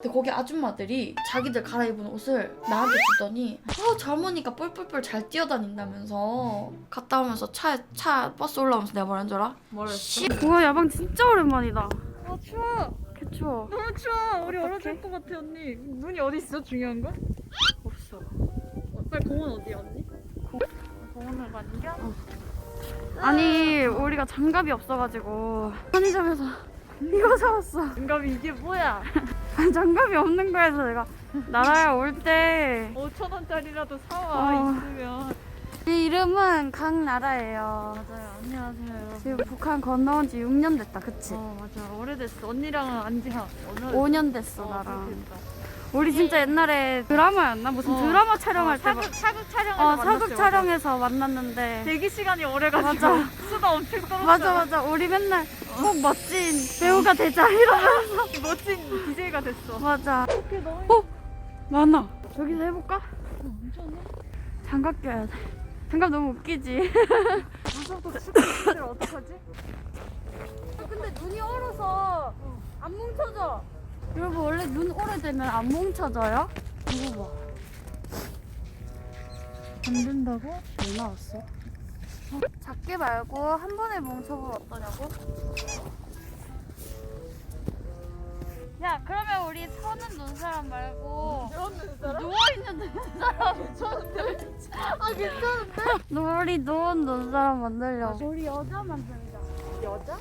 근데 거기 아줌마들이 자기들 갈아입은 옷을 나한테 주더니 어 젊으니까 뿔뿔뿔 잘 뛰어다닌다면서 갔다 오면서 차에 차 버스 올라오면서 내가 뭐라는 줄 알아? 뭐라 했어? 씨 우와 야방 진짜 오랜만이다. 아 추워 개 추워. 너무 추워 우리 얼어 어떡해? 죽을 것 같아 언니 눈이 어디 있어 중요한 거? 없어. 어, 빨리 공원 어디야 언니? 공원을 가는겨? 아니 우리가 장갑이 없어가지고 편의점에서 이거 사왔어. 장갑이 이게 뭐야? 장갑이 없는 거에서 내가 나라에 올때 5천 원짜리라도 사와 어. 있으면 이 이름은 강나라예요. 맞아요 안녕하세요 여러분 지금 북한 건너온 지 6년 됐다, 그치? 어 맞아 오래됐어 언니랑은 안지 한 얼마 5년 됐어, 어, 나랑. 그렇게 됐다. 우리 진짜 옛날에 드라마였나? 무슨 어. 드라마 촬영할 때 막. 사극 사극 촬영에서 어, 만났어요, 사극 촬영에서 만났는데. 대기 시간이 오래가지고 맞아. 수다 엄청 떨었어 맞아, 맞아. 우리 맨날 꼭 멋진 배우가 되자, 이러면서. 멋진 BJ가 됐어 맞아. 어떻게 너무 어? 많아. 여기서 해볼까? 엄청 장갑 껴야 돼. 장갑 너무 웃기지? 무서워서 춥게 어떡하지? 근데 눈이 얼어서 안 뭉쳐져. 여러분 원래 눈 오래되면 안 뭉쳐져요? 이거 봐. 안 된다고? 왜 나왔어? 어, 작게 말고 한 번에 뭉쳐보면 어떠냐고? 야 그러면 우리 서는 눈사람 말고 누워있는 눈사람 괜찮은데? 아 괜찮은데? 우리 누운 눈사람 만들려고 우리 여자 만들자 여자?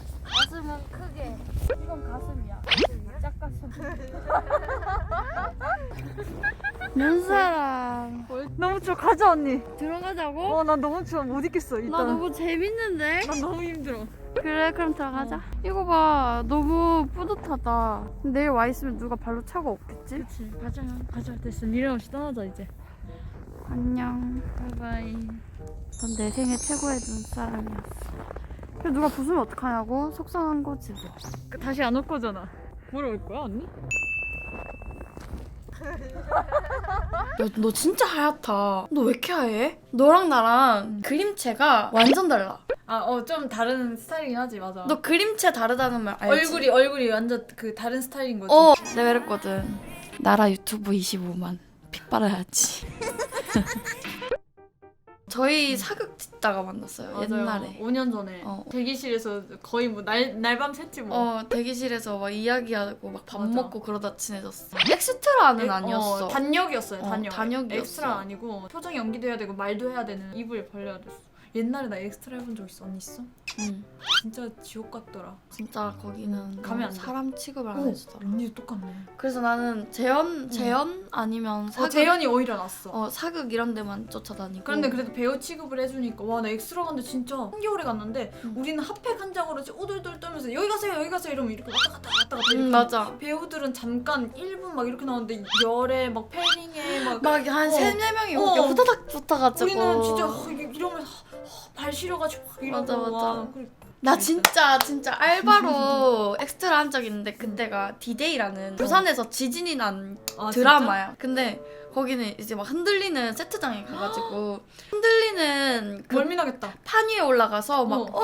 가슴은 크게. 이건 가슴이야. 짝가슴. 눈사람. 너무 추워. 가자 언니. 들어가자고? 어 난 너무 추워. 못 있겠어 일단. 나 너무 재밌는데? 난 너무 힘들어. 그래 그럼 들어가자. 이거 봐. 너무 뿌듯하다. 내일 와 있으면 누가 발로 차고 없겠지? 그치. 가자. 가자. 됐어. 미련 없이 떠나자 이제. 안녕. 바이바이. 넌 내 생애 최고의 눈사람이었어 누가 부수면 어떡하냐고? 속상한 거지 뭐. 그 다시 안 올 거잖아 뭐로 올 거야 언니? 야, 너 진짜 하얗다 너 왜 이렇게 하얘? 너랑 나랑 그림체가 완전 달라 아 어 좀 다른 스타일이긴 하지 맞아 너 그림체 다르다는 말 알지? 얼굴이 얼굴이 완전 그 다른 스타일인 거지 어 내가 이랬거든 나라 유튜브 25만 핏 빨아야지 저희 사극 찍다가 만났어요. 옛날에 5년 전에 어. 대기실에서 거의 뭐 날 날밤 샜지 뭐 어 대기실에서 막 이야기하고 막 밥 맞아. 먹고 그러다 친해졌어 엑스트라는 에- 아니었어 어, 단역이었어요. 어, 단역. 단역이었어. 엑스트라 아니고 표정 연기도 해야 되고 말도 해야 되는 입을 벌려야 됐어. 옛날에 나 엑스트라 해본 적 있어. 언니 있어? 응 진짜 지옥 같더라. 진짜 거기는 가면 안 돼. 사람 취급을 안 어, 해주더라 언니도 똑같네. 그래서 나는 재현 재현 아니면 어, 사극 재현이 오히려 났어. 어 사극 이런 데만 쫓아다니고 그런데 그래도 배우 취급을 해주니까 와 나 엑스트라 갔는데 진짜 한겨울에 갔는데 응. 우리는 핫팩 한 장으로 오돌돌 떨면서 여기 가세요 여기 가세요 이러면 이렇게 왔다 갔다 왔다 갔다 음 이렇게 맞아 배우들은 잠깐 1분 막 이렇게 나오는데 열에 막 패링에 막 막한 어. 세네 명이 어. 이렇게 후다닥 붙어가지고 우리는 진짜 어, 이- 이러면서 어, 발 시려가지고 막 이러고 맞아, 맞아. 와, 그- 나 진짜 진짜 알바로 엑스트라 한 적 있는데 그때가 디데이라는 부산에서 지진이 난 아, 드라마야. 근데 거기는 이제 막 흔들리는 세트장에 가가지고 흔들리는? 그 멀미나겠다. 판 위에 올라가서 막 어.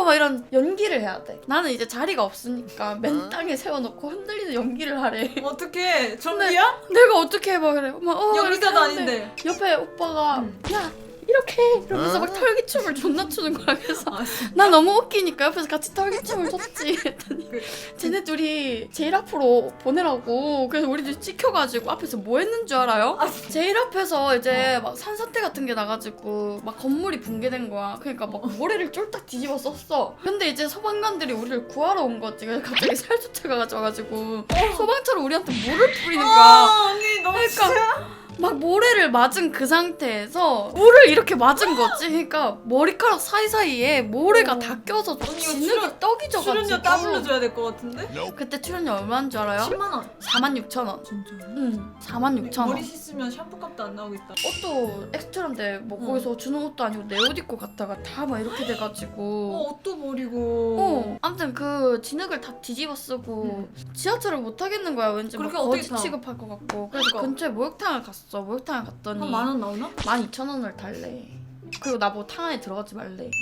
어, 막 이런 연기를 해야 돼. 나는 이제 자리가 없으니까 맨 땅에 세워놓고 흔들리는 연기를 하래. 어떻게 좀비야? 내가 어떻게 해봐 그래. 막 어, 이렇게 연기자도 하는데 아닌데. 옆에 오빠가 응. 야 이렇게 이러면서 막 털기춤을 존나 추는 거야. 그래서 아? 나 너무 웃기니까 옆에서 같이 털기춤을 췄지. 했더니 그- 쟤네 둘이 제일 앞으로 보내라고. 그래서 우리들 찍혀가지고 앞에서 뭐 했는 줄 알아요? 제일 앞에서 이제 막 산사태 같은 게 나가지고 막 건물이 붕괴된 거야. 그러니까 막 모래를 쫄딱 뒤집어 썼어. 근데 이제 소방관들이 우리를 구하러 온 거지. 그래서 갑자기 살수체가 가져와가지고 소방차로 우리한테 물을 뿌리는 거야. 아, 언니 너무 그러니까 막 모래를 맞은 그 상태에서 물을 이렇게 맞은 거지. 그러니까 머리카락 사이사이에 모래가 어. 다 껴서 언니 이거 진흙이 출연- 떡이 져가지고 출연료 더블로 줘야 될 것 같은데? 그때 출연료 얼마인 줄 알아요? 10만 원. 4만 6천 원. 진짜? 응, 4만 6천 원. 머리 씻으면 샴푸값도 안 나오겠다. 옷도 엑스트라인데 뭐 응. 거기서 주는 옷도 아니고 내 옷 입고 갔다가 다 막 이렇게 어, 돼가지고. 옷도 버리고. 어, 아무튼 그 진흙을 다 뒤집어 쓰고 지하철을 못 타겠는 거야. 왠지 막 그렇게 어떻게 거지 타? 취급할 것 같고. 그래서 그러니까. 근처에 목욕탕을 갔어. 목욕탕을 갔더니 한 만 원 나오나? 12,000원을 달래. 그리고 나보고 탕 안에 들어가지 말래.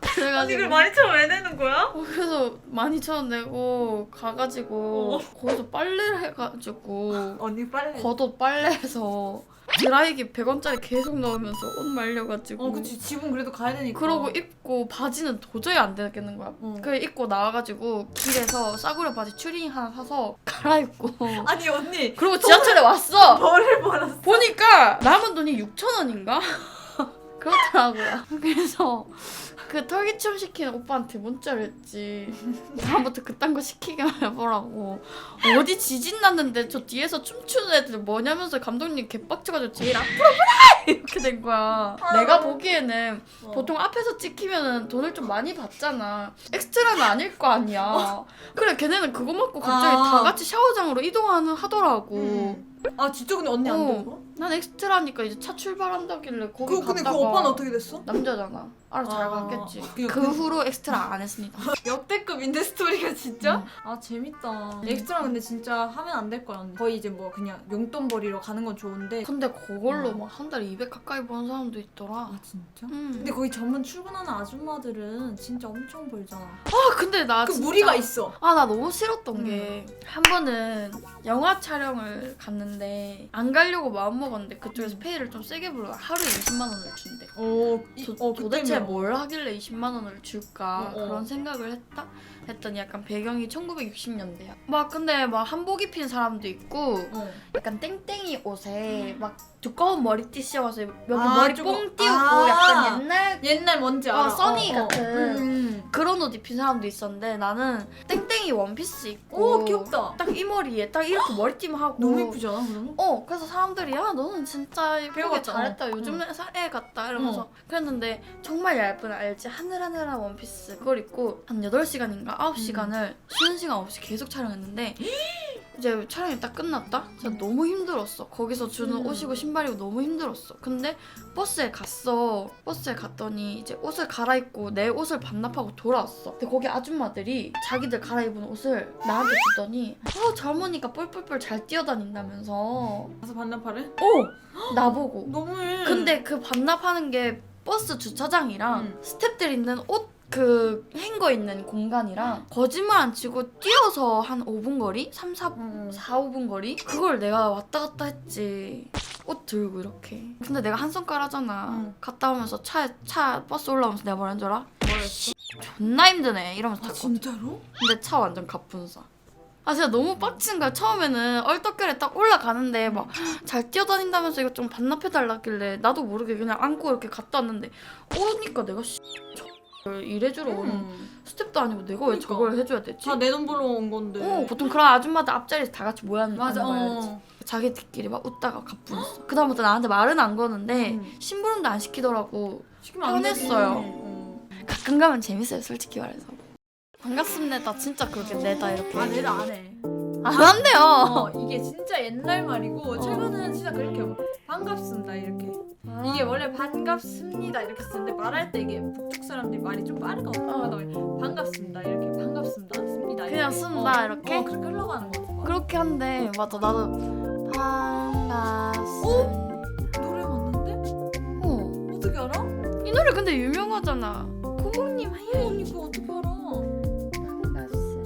그래가지고 많이 처럼 왜 내는 거야? 어, 그래서 12,000원 내고 가가지고 거기서 빨래를 해가지고 언니 빨리. 겉옷 빨래해서 드라이기 100원짜리 계속 넣으면서 옷 말려가지고 어 그치 집은 그래도 가야 되니까. 그러고 입고 바지는 도저히 안 되겠는 거야. 어. 그래 입고 나와가지고 길에서 싸구려 바지 추리닝 하나 사서 갈아입고 아니 언니 그리고 지하철에 왔어. 벌을 벌었어. 보니까 남은 돈이 6천 원인가? 그렇더라고요. 그래서 그 털기춤 시키는 오빠한테 문자를 했지. 다음부터 그딴 거 시키게 해보라고. 어디 지진 났는데 저 뒤에서 춤추는 애들 뭐냐면서 감독님 개빡쳐가지고 제일 앞으로 보내! 이렇게 된 거야. 내가 보기에는 보통 앞에서 찍히면은 돈을 좀 많이 받잖아. 엑스트라는 아닐 거 아니야. 그래 걔네는 그거 먹고 갑자기 아. 다 같이 샤워장으로 이동하는 하더라고. 음. 아 진짜 근데 언니 안 어. 된 거? 난 엑스트라니까 이제 차 출발한다길래 거기 그 근데 갔다가 그 오빠는 어떻게 됐어? 남자잖아. 알아 잘 아, 갔겠지. 그- 그 후로 엑스트라 안 했습니다. 역대급 인데 스토리가 진짜? 음. 아 재밌다. 엑스트라 근데 진짜 하면 안 될 거야 언니. 거의 이제 뭐 그냥 용돈 벌이러 가는 건 좋은데. 근데 그걸로 막한 달에 200 가까이 버는 사람도 있더라. 아 진짜? 음. 근데 거기 전문 출근하는 아줌마들은 진짜 엄청 벌잖아. 아 근데 나 그 진짜 무리가 있어. 아 나 너무 싫었던 음. 게한 번은 영화 촬영을 갔는데 안 가려고 마음 먹었는데 그쪽에서 페이를 좀 세게 불러 하루에 20만 원을 준대. 어, 이, 도, 어 도대체 뭘 하길래 20만 원을 줄까 어, 어. 그런 생각을 했다 했더니 약간 배경이 1960년대야. 막 근데 막 한복 입힌 사람도 있고 어. 약간 땡땡이 옷에 막 두꺼운 머리띠 씌워서 여기 아, 머리 좀- 뽕 띄우고 아. 약간 옛날 옛날 뭔지 어, 알아. 써니 같은. 음. 그런 옷 입힌 사람도 있었는데 나는 땡땡 이 원피스 입고 오 귀엽다. 딱 이 머리에 딱 이렇게 머리띠만 하고 너무 예쁘지 않아 그러면? 어 그래서 사람들이 야 너는 진짜 배우 예쁘게 같다. 잘했다 어. 요즘 애 같다 이러면서 그랬는데 정말 얇은 알지 하늘하늘한 원피스 그걸 입고 한 8시간인가 9시간을 쉬는 시간 없이 계속 촬영했는데 이제 촬영이 딱 끝났다? 진짜 너무 힘들었어 거기서 주는 음. 옷이고 신발이고 너무 힘들었어 근데 버스에 갔어 버스에 갔더니 이제 옷을 갈아입고 내 옷을 반납하고 돌아왔어 근데 거기 아줌마들이 자기들 갈아입은 옷을 나한테 주더니 어 젊으니까 뿔뿔뿔 잘 뛰어다닌다면서 가서 반납하래? 어 나보고 너무해. 근데 그 반납하는 게 버스 주차장이랑 음. 스탭들 있는 옷 그 행거 있는 공간이랑 거짓말 안 치고 뛰어서 한 5분 거리? 3, 4, 음. 4 5분 거리? 그걸 내가 왔다 갔다 했지 옷 들고 이렇게 근데 내가 한성깔 하잖아 음. 갔다 오면서 차, 차 버스 올라오면서 내가 뭐라는 줄 알아? 뭐였어? 존나 힘드네 이러면서 아 탔거든 진짜로? 근데 차 완전 갑분싸. 아 진짜 너무 빡친 거야. 처음에는 얼떨결에 딱 올라가는데 막 잘 뛰어다닌다면서 이거 좀 반납해달라길래 나도 모르게 그냥 안고 이렇게 갔다 왔는데 오니까 내가 씨, 저걸 일해주러 온 음. 스텝도 아니고 내가 왜 그러니까. 저걸 해줘야 되지? 다 내 돈 벌러 온 건데. 어, 보통 그런 아줌마들 앞자리에서 다 같이 모여 앉는 맞아. 거야지. 어. 자기들끼리 막 웃다가 갑분했어. 그 다음부터 나한테 말은 안 거는데 음. 심부름도 안 시키더라고. 시키면 안 되지. 편했어요. 어. 가끔 가면 재밌어요, 솔직히 말해서. 반갑습니다. 진짜 그렇게 내다 이렇게. 아 내가 안 해. 안 한대요. 어 이게 진짜 옛날 말이고 최근에는 진짜 그렇게 뭐 반갑습니다 이렇게. 이게 원래 반갑습니다 이렇게 쓰는데 말할 때 이게 북쪽 사람들이 말이 좀 빠르가 어떡하다 반갑습니다 이렇게 반갑습니다 씁니다 그냥 이렇게. 쓴다, 어, 이렇게? 어 그렇게 흘러가는 거 같아 그렇게 한대. 맞아, 나도 반갑습니다. 노래 맞는데? 어? 어떻게 알아? 이 노래 근데 유명하잖아. 고모님 어, 하이. 언니 그거 어떻게 알아?